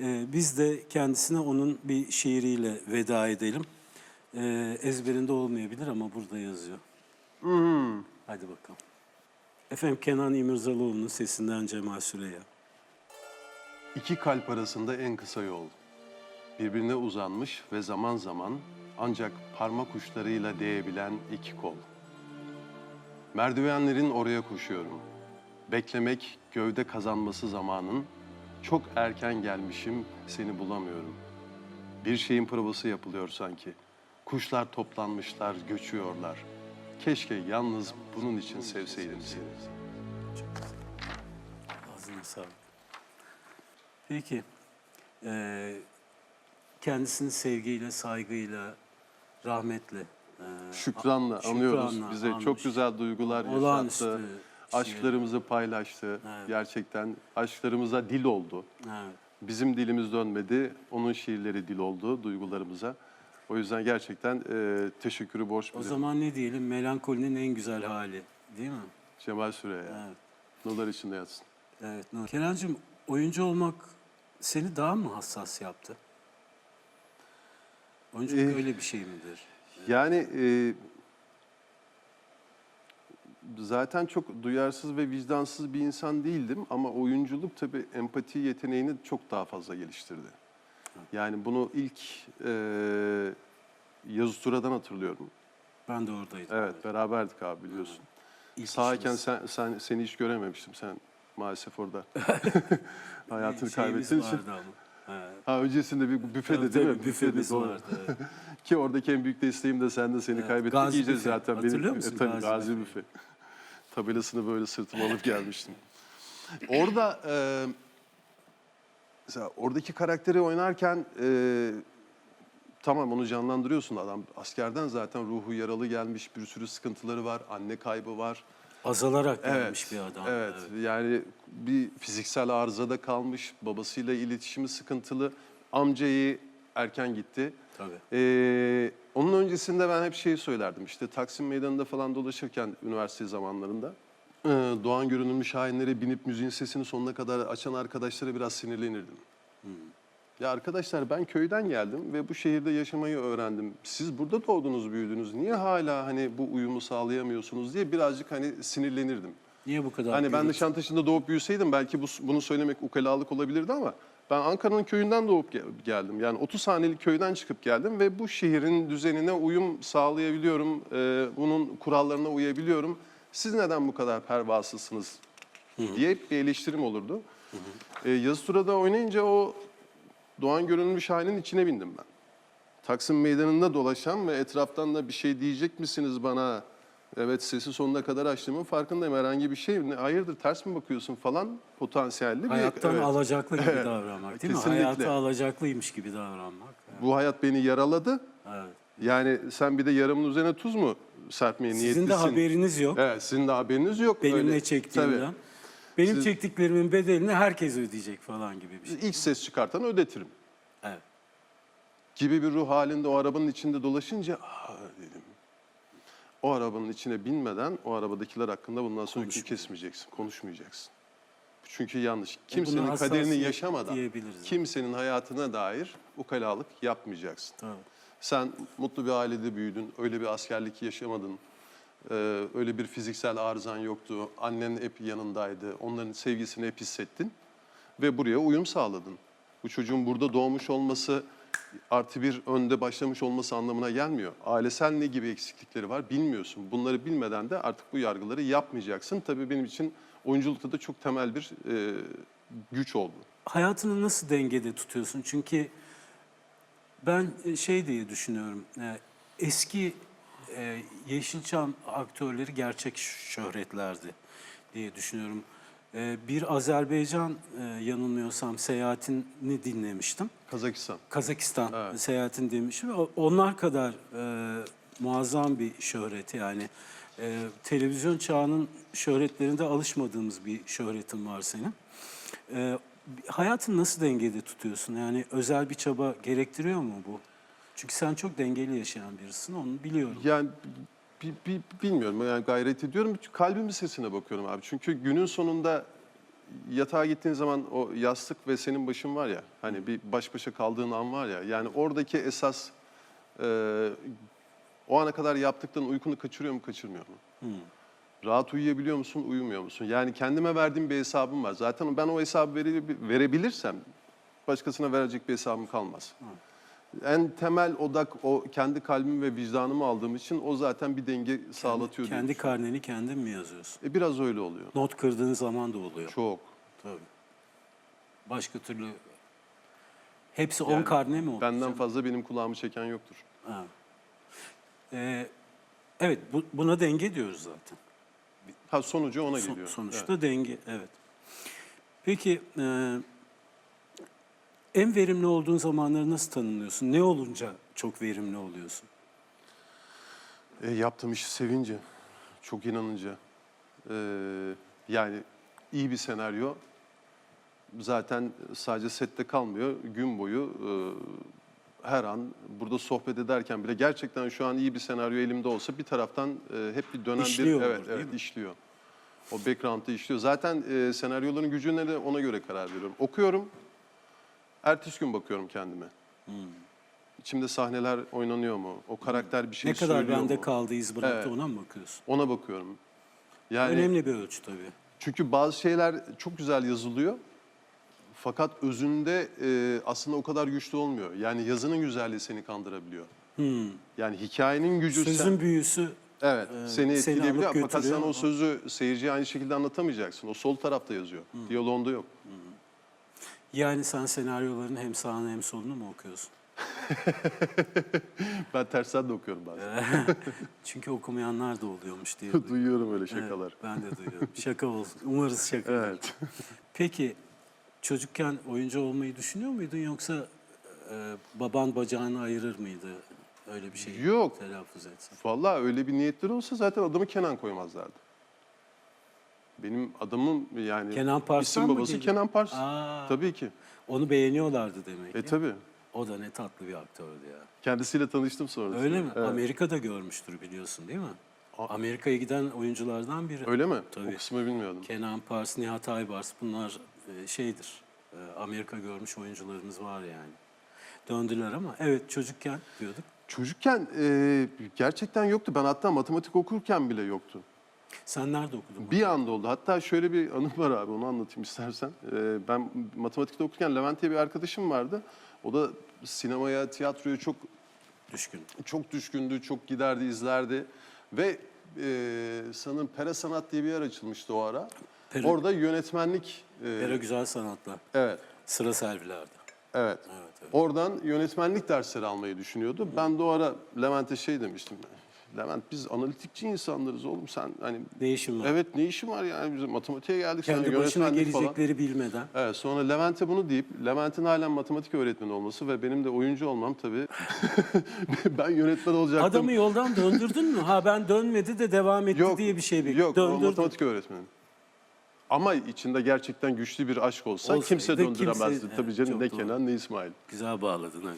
Ee, biz de kendisine onun bir şiiriyle veda edelim. Ee, ezberinde olmayabilir ama burada yazıyor. Hadi bakalım. Efendim Kenan İmirzalıoğlu'nun sesinden Cemal Süreya. İki kalp arasında en kısa yol. Birbirine uzanmış ve zaman zaman ancak parmak uçlarıyla değebilen iki kol. Merdivenlerin oraya koşuyorum. Beklemek gövde kazanması zamanın. Çok erken gelmişim, seni bulamıyorum. Bir şeyin provası yapılıyor sanki. Kuşlar toplanmışlar, göçüyorlar. Keşke yalnız bunun için sevseydim seni. Ağzına sağlık. Peki. Ee, kendisini sevgiyle, saygıyla, rahmetle, e, Şükranla anıyoruz. şükranla Bize anmış. çok güzel duygular Olağanüstü yaşattı. şiir. Aşklarımızı paylaştı. Evet. Gerçekten aşklarımıza dil oldu. Evet. Bizim dilimiz dönmedi. Onun şiirleri dil oldu duygularımıza. O yüzden gerçekten e, teşekkürü borç O bilirim. zaman ne diyelim? Melankolinin en güzel hali. Değil mi? Cemal Süreya. Evet. Nurlar içinde yatsın. Evet. Nur. Kenancığım oyuncu olmak seni daha mı hassas yaptı? Oyunculuk Ee, öyle bir şey midir? Yani e, zaten çok duyarsız ve vicdansız bir insan değildim ama oyunculuk tabii empati yeteneğini çok daha fazla geliştirdi. Yani bunu ilk e, Yazı Tura'dan hatırlıyorum. Ben de oradaydım. Evet beraberdik abi biliyorsun. İlk Sağken işimiz. sen, sen seni hiç görememiştim sen maalesef orada. Hayatını Şeyimiz kaybettiğin için. vardı ama. Evet. Ha öncesinde bir büfede Tabii, değil tabii, mi? Büfemiz doğru. vardı. evet. Ki oradaki en büyük desteğim de sen de seni kaybettik Gazi iyice Büfe. zaten. Hatırlıyor musun e, tabii, Gazi Gazi, Büfe? Tabelasını böyle sırtıma alıp gelmiştim. Orada e, mesela oradaki karakteri oynarken e, tamam onu canlandırıyorsun adam askerden zaten ruhu yaralı gelmiş bir sürü sıkıntıları var anne kaybı var. Azalarak gelmiş Evet, bir adam. Evet, yani bir fiziksel arızada kalmış, babasıyla iletişimi sıkıntılı. Amcayı erken gitti. Tabii. Ee, onun öncesinde ben hep şeyi söylerdim. İşte Taksim Meydanı'nda falan dolaşırken üniversite zamanlarında e, Doğan görünümlü şahinlere binip müziğin sesini sonuna kadar açan arkadaşlara biraz sinirlenirdim. Ya arkadaşlar ben köyden geldim ve bu şehirde yaşamayı öğrendim. Siz burada doğdunuz, büyüdünüz. Niye hala hani bu uyumu sağlayamıyorsunuz diye birazcık hani sinirlenirdim. Niye bu kadar? Hani ben? Nişantaşı'nda doğup büyüseydim belki bu, bunu söylemek ukalalık olabilirdi ama ben Ankara'nın köyünden doğup gel- geldim. Yani 30 hanelik köyden çıkıp geldim ve bu şehrin düzenine uyum sağlayabiliyorum. Ee, bunun kurallarına uyabiliyorum. Siz neden bu kadar pervasızsınız diye bir eleştirim olurdu. Ee, Yazı Tura'da oynayınca o Doğan Görünümlü Şahin'in içine bindim ben. Taksim Meydanı'nda dolaşan ve etraftan da bir şey diyecek misiniz bana? Evet sesi sonuna kadar açtığımın farkındayım. Herhangi bir şey mi? Hayırdır ters mi bakıyorsun falan potansiyelli bir... Hayattan evet. alacaklı gibi Evet, davranmak değil mi? kesinlikle. Hayatı alacaklıymış gibi davranmak. Evet. Bu hayat beni yaraladı. evet. Yani sen bir de yaramın üzerine tuz mu serpmeye niyetlisin? Sizin de haberiniz yok. Evet sizin de haberiniz yok. Benim Öyle- ne çektiğimden. Tabii. Benim Siz- çektiklerimin bedelini herkes ödeyecek falan gibi bir şey. İlk ses çıkartan ödetirim. Evet. gibi bir ruh halinde o arabanın içinde dolaşınca Aa, dedim. O arabanın içine binmeden o arabadakiler hakkında bundan sonra Konuşmayacak. kesmeyeceksin, konuşmayacaksın. Çünkü yanlış. E, Kimsenin kaderini yaşamadan, kimsenin hayatına dair ukalalık yapmayacaksın. Tabii. Sen mutlu bir ailede büyüdün, öyle bir askerlik yaşamadın, ee, öyle bir fiziksel arızan yoktu, annen hep yanındaydı, onların sevgisini hep hissettin ve buraya uyum sağladın. Bu çocuğun burada doğmuş olması artı bir önde başlamış olması anlamına gelmiyor. Ailesel ne gibi eksiklikleri var bilmiyorsun. Bunları bilmeden de artık bu yargıları yapmayacaksın. Tabii benim için oyunculukta da çok temel bir e, güç oldu. Hayatını nasıl dengede tutuyorsun? Çünkü ben e, şey diye düşünüyorum. e, Eski e, Yeşilçam aktörleri gerçek şöhretlerdi diye düşünüyorum. E, Bir Azerbaycan e, yanılmıyorsam seyahatini dinlemiştim. Kazakistan. Kazakistan Evet. seyahatini demişim. O- Onlar kadar e, muazzam bir şöhret yani. E, televizyon çağının şöhretlerinde alışmadığımız bir şöhretin var senin. Hayatını nasıl dengede tutuyorsun? Yani özel bir çaba gerektiriyor mu bu? Çünkü sen çok dengeli yaşayan birisin, onu biliyorum. Yani bi- bi- bilmiyorum yani gayret ediyorum. Kalbimin sesine bakıyorum abi. Çünkü günün sonunda yatağa gittiğin zaman o yastık ve senin başın var ya hani bir baş başa kaldığın an var ya yani oradaki esas e, o ana kadar yaptıkların uykunu kaçırıyor mu kaçırmıyor mu? Rahat uyuyabiliyor musun uyumuyor musun? Yani kendime verdiğim bir hesabım var. Zaten ben o hesabı vere- verebilirsem başkasına verecek bir hesabım kalmaz. En temel odak o kendi kalbim ve vicdanımı aldığım için o zaten bir denge sağlatıyor. Kendi karneni kendin mi yazıyorsun? E biraz öyle oluyor. Not kırdığın zaman da oluyor. Çok. Tabii. Başka türlü hepsi on Yani karne mi oldu? Benden fazla benim kulağımı çeken yoktur. Ha. Ee, evet bu- buna denge diyoruz zaten. Ha sonucu ona Son- geliyor. sonuçta Evet. denge evet. Peki e, en verimli olduğun zamanları nasıl tanımlıyorsun? Ne olunca çok verimli oluyorsun? E, yaptığım işi sevince, çok inanınca. e, yani iyi bir senaryo zaten sadece sette kalmıyor. Gün boyu e, her an burada sohbet ederken bile gerçekten şu an iyi bir senaryo elimde olsa bir taraftan e, hep bir dönen İşliyor bir olur, evet değil evet mi? işliyor. O background'da işliyor. Zaten e, senaryoların gücüne de ona göre karar veriyorum. Okuyorum. Ertesi gün bakıyorum kendime. Hmm. İçimde sahneler oynanıyor mu? O karakter bir şey ne kadar söylüyor bende mu? kaldı iz bıraktı Evet. ona mı bakıyorsun? Ona bakıyorum. Yani Önemli bir ölçü tabii. çünkü bazı şeyler çok güzel yazılıyor. Fakat özünde e, aslında o kadar güçlü olmuyor. Yani yazının güzelliği seni kandırabiliyor. Hmm. Yani hikayenin gücü sen- Sözün büyüsü evet e, seni seni etkileyebiliyor alıp fakat sen o sözü seyirciye aynı şekilde anlatamayacaksın. O sol tarafta yazıyor. Diyaloğunda yok. Yani sen senaryoların hem sağını hem solunu mu okuyorsun? Ben tersten de okuyorum bazen. Çünkü okumayanlar da oluyormuş diye. Duyuyorum öyle Evet, şakalar. ben de duyuyorum. Şaka olsun. Umarız şaka. Evet. Peki çocukken oyuncu olmayı düşünüyor muydun yoksa e, baban bacağını ayırır mıydı? Öyle bir şey Yok. telaffuz etsen. Vallahi öyle bir niyetleri olsa zaten adamı Kenan koymazlardı. Benim adamım yani Kenan Parslan isim mı babası geliyor? Kenan Pars. Aa, Tabii ki. Onu beğeniyorlardı demek E ki. tabii. O da ne tatlı bir aktördü ya. Kendisiyle tanıştım sonra. Öyle mi? Evet. Amerika'da görmüştür biliyorsun değil mi? Amerika'ya giden oyunculardan biri. Öyle mi? Tabii. O kısmı bilmiyordum. Kenan Pars, Nihat Aybars bunlar e, şeydir. e, Amerika görmüş oyuncularımız var yani. Döndüler ama evet çocukken diyorduk. Çocukken e, gerçekten yoktu. Ben hatta matematik okurken bile yoktu. Sen nerede okudun? Bir anda oldu. Hatta şöyle bir anım var abi onu anlatayım istersen. E, ben matematikte okurken Levent diye bir arkadaşım vardı. O da sinemaya, tiyatroya çok Düşkün. çok düşkündü, çok giderdi, izlerdi. Ve e, sanırım Pera Sanat diye bir yer açılmıştı o ara. Pera- Orada yönetmenlik... e, Pera Güzel Sanatlar. evet, Sıra servilerde. evet. Evet, evet. Oradan yönetmenlik dersleri almayı düşünüyordu. Ben de o ara Levent'e şey demiştim. Levent biz analitikçi insanlarız oğlum sen hani Ne işin var? evet ne işin var yani biz matematiğe geldik sana Kendi başına yönetmenlik falan. gelecekleri bilmeden. Evet sonra Levent'e bunu deyip Levent'in halen matematik öğretmeni olması ve benim de oyuncu olmam tabii ben yönetmen olacaktım. Adamı yoldan döndürdün mü? Ha ben dönmedi de devam etti Yok, diye bir şey bekliyorum. Yok, o Döndürdün. matematik öğretmeni. Ama içinde gerçekten güçlü bir aşk olsa Olsaydı kimse kimse- döndüremezdi. evet, Tabii canım ne doğru. Kenan ne İsmail. Güzel bağladın.